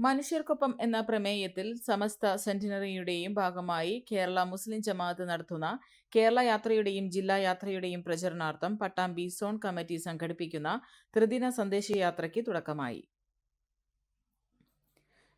മനുഷ്യർക്കൊപ്പം എന്ന പ്രമേയത്തിൽ സമസ്ത സെന്റിനറിയുടെയും ഭാഗമായി കേരള മുസ്ലിം ജമാഅത്ത് നടത്തുന്ന കേരള യാത്രയുടെയും ജില്ലാ യാത്രയുടെയും പ്രചരണാർത്ഥം പട്ടാമ്പി സോൺ കമ്മിറ്റി സംഘടിപ്പിക്കുന്ന ത്രിദിന സന്ദേശയാത്രയ്ക്ക് തുടക്കമായി.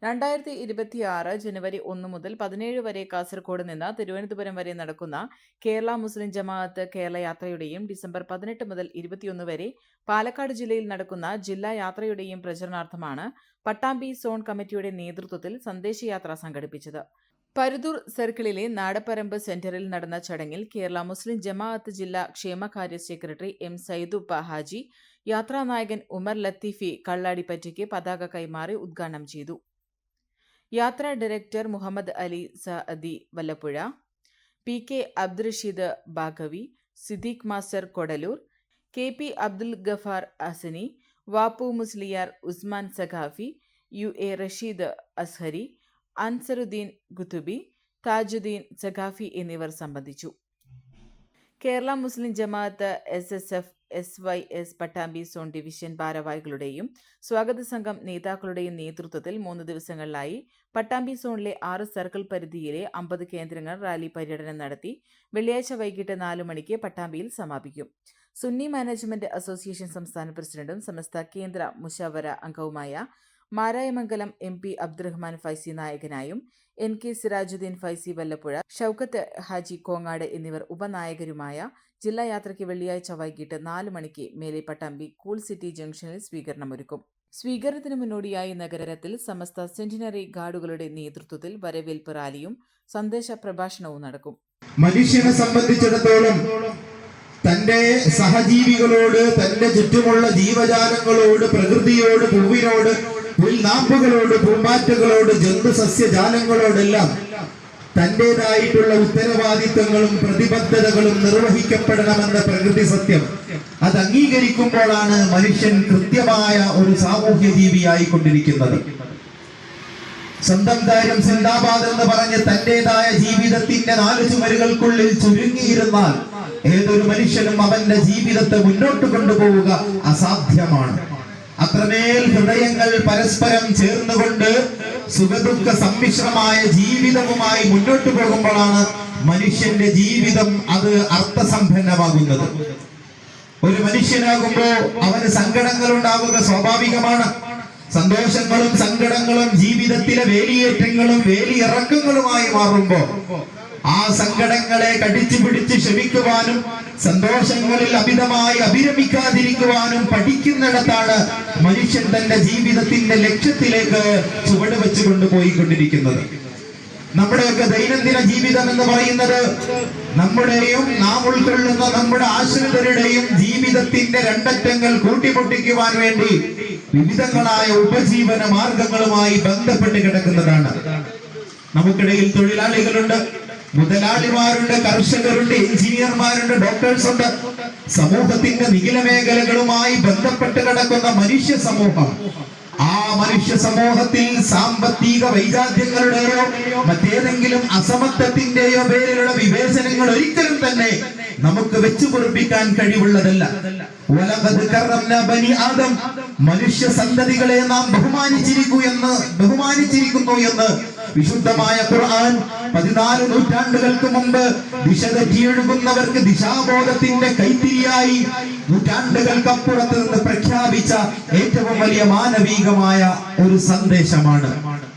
രണ്ടായിരത്തി ഇരുപത്തിയാറ് ജനുവരി ഒന്ന് മുതൽ പതിനേഴ് വരെ കാസർഗോഡ് നിന്ന് തിരുവനന്തപുരം വരെ നടക്കുന്ന കേരള മുസ്ലിം ജമാഅത്ത് കേരള യാത്രയുടെയും ഡിസംബർ പതിനെട്ട് മുതൽ ഇരുപത്തിയൊന്ന് വരെ പാലക്കാട് ജില്ലയിൽ നടക്കുന്ന ജില്ലാ യാത്രയുടെയും പ്രചരണാർത്ഥമാണ് പട്ടാമ്പി സോൺ കമ്മിറ്റിയുടെ നേതൃത്വത്തിൽ സന്ദേശയാത്ര സംഘടിപ്പിച്ചത്. പരുതൂർ സർക്കിളിലെ നാടപ്പറമ്പ് സെന്ററിൽ നടന്ന ചടങ്ങിൽ കേരള മുസ്ലിം ജമാഅത്ത് ജില്ലാ ക്ഷേമകാര്യ സെക്രട്ടറി എം സൈദുപ്പ ഹാജി യാത്രാനായകൻ ഉമർ ലത്തീഫി കള്ളാടിപ്പറ്റയ്ക്ക് പതാക കൈമാറി ഉദ്ഘാടനം ചെയ്തു. യാത്രാ director Muhammad Ali Saadi Vallappuzha P K Abdul Rasheed Baqavi Siddique master Kodalur K P Abdul Gafar Asani Vappu Musliyar Usman Saqafi U A Rasheed Azhari Ansaruddin Guthubi Thajuddin Saqafi എന്നിവർ സംബന്ധിച്ചു. Kerala Muslim Jamaath S S F S Y S Pattambi zone division ഭാരവാഹികളുടെയും സ്വാഗത സംഘം നേതാക്കളുടെയും നേതൃത്വത്തിൽ മൂന്ന് ദിവസങ്ങളിലായി പട്ടാമ്പി സോണിലെ ആറ് സർക്കിൾ പരിധിയിലെ അമ്പത് കേന്ദ്രങ്ങൾ റാലി പര്യടനം നടത്തി വെള്ളിയാഴ്ച വൈകിട്ട് നാലു മണിക്ക് പട്ടാമ്പിയിൽ സമാപിക്കും. സുന്നി മാനേജ്മെന്റ് അസോസിയേഷൻ സംസ്ഥാന പ്രസിഡന്റും സമസ്ത കേന്ദ്ര മുഷാവര അംഗവുമായ മാരായമംഗലം എം പി അബ്ദുറഹ്മാൻ ഫൈസി നായകനായും എൻ കെ സിറാജുദ്ദീൻ ഫൈസി വല്ലപ്പുഴ ഷൌക്കത്ത് ഹാജി കോങ്ങാട് എന്നിവർ ഉപനായകരുമായ ജില്ലാ യാത്രയ്ക്ക് വെള്ളിയാഴ്ച വൈകിട്ട് നാല് മണിക്ക് മേലെ പട്ടാമ്പി കൂൾ സിറ്റി ജംഗ്ഷനിൽ സ്വീകരണമൊരുക്കും. സ്വീകരണത്തിന് മുന്നോടിയായി നഗരത്തിൽ സമസ്ത സെന്റിനറി ഗാർഡുകളുടെ നേതൃത്വത്തിൽ വരവേൽപ്പ് റാലിയും സന്ദേശ പ്രഭാഷണവും നടക്കും. മനുഷ്യനെ സംബന്ധിച്ചിടത്തോളം തന്റെ സഹജീവികളോട് തന്റെ ചുറ്റുമുള്ള ജീവജാലങ്ങളോട് പ്രകൃതിയോട് പൂവിനോട് പുൽനാമ്പുകളോട് പൂമ്പാറ്റകളോട് ജന്തുസസ്യജാലങ്ങളോടെല്ലാം തന്റേതായിട്ടുള്ള ഉത്തരവാദിത്തങ്ങളും പ്രതിബദ്ധതകളും നിർവഹിക്കപ്പെടണമെന്ന പ്രകൃതി സത്യം. അത് അംഗീകരിക്കുമ്പോഴാണ് മനുഷ്യൻ കൃത്യമായ ഒരു സാമൂഹ്യ ജീവിയായി കൊണ്ടിരിക്കുന്നത് സ്വന്തം കാര്യം സിന്ദാബാദ് എന്ന് പറഞ്ഞ് തന്റേതായ ജീവിതത്തിന്റെ നാല് ചുമരുകൾക്കുള്ളിൽ ചുരുങ്ങിയിരുന്നാൽ ഏതൊരു മനുഷ്യനും അവന്റെ ജീവിതത്തെ മുന്നോട്ട് കൊണ്ടുപോവുക അസാധ്യമാണ്. അത്രമേൽ ഹൃദയങ്ങൾ പരസ്പരം ചേർന്നുകൊണ്ട് സുഖദുഃഖ സമ്മിശ്രമായ ജീവിതവുമായി മുന്നോട്ട് പോകുമ്പോഴാണ് മനുഷ്യന്റെ ജീവിതം അത് അർത്ഥസമ്പന്നമാകുന്നത്. ഒരു മനുഷ്യനാകുമ്പോ അവന് സങ്കടങ്ങൾ ഉണ്ടാവുക സ്വാഭാവികമാണ്. സന്തോഷങ്ങളും സങ്കടങ്ങളും ജീവിതത്തിലെ വേലിയേറ്റങ്ങളും വേലിയിറക്കങ്ങളുമായി മാറുമ്പോ ആ സങ്കടങ്ങളെ കടിച്ചു പിടിച്ച് ക്ഷമിക്കുവാനും സന്തോഷങ്ങളിൽ അമിതമായി അഭിരമിക്കാതിരിക്കുവാനും പഠിക്കുന്നിടത്താണ് മനുഷ്യൻ തന്റെ ജീവിതത്തിന്റെ ലക്ഷ്യത്തിലേക്ക് ചുവട് വെച്ച് കൊണ്ടുപോയിക്കൊണ്ടിരിക്കുന്നത്. നമ്മുടെയൊക്കെ ദൈനംദിന ജീവിതം എന്ന് പറയുന്നത് നമ്മുടെയും നാം ഉൾക്കൊള്ളുന്ന നമ്മുടെ ആശ്രിതരുടെയും ജീവിതത്തിന്റെ രണ്ടറ്റങ്ങൾ കൂട്ടിമുട്ടിക്കുവാൻ വേണ്ടി വിവിധങ്ങളായ ഉപജീവന മാർഗങ്ങളുമായി ബന്ധപ്പെട്ട് കിടക്കുന്നതാണ്. നമുക്കിടയിൽ തൊഴിലാളികളുണ്ട്. മുതലാളിമാരുണ്ട് കർഷകരുണ്ട് എഞ്ചിനീയർമാരുണ്ട് ഡോക്ടേഴ്സ് ഉണ്ട്. സമൂഹത്തിന്റെ നിഖില മേഖലകളുമായി ബന്ധപ്പെട്ട് കിടക്കുന്ന മനുഷ്യ സമൂഹം. ആ മനുഷ്യ സമൂഹത്തിൽ സാമ്പത്തിക വൈജാത്യങ്ങളുടെയോ മറ്റേതെങ്കിലും അസമത്വത്തിന്റെയോ പേരിലുള്ള വിവേചനങ്ങൾ ഒരിക്കലും തന്നെ നമുക്ക് വെച്ചു പൊറപ്പിക്കാൻ കഴിവുള്ളതല്ല. ആദം. മനുഷ്യ സന്തതികളെ നാം ബഹുമാനിച്ചിരിക്കൂ എന്ന് ബഹുമാനിച്ചിരിക്കുന്നു എന്ന് വിശുദ്ധമായ ഖുർആൻ പതിനാല് നൂറ്റാണ്ടുകൾക്ക് മുമ്പ് ദിശ കീഴുകുന്നവർക്ക് ദിശാബോധത്തിന്റെ കൈത്തിരിയായി നൂറ്റാണ്ടുകൾക്കപ്പുറത്ത് നിന്ന് പ്രഖ്യാപിച്ച ഏറ്റവും വലിയ മാനവീകമായ ഒരു സന്ദേശമാണ്.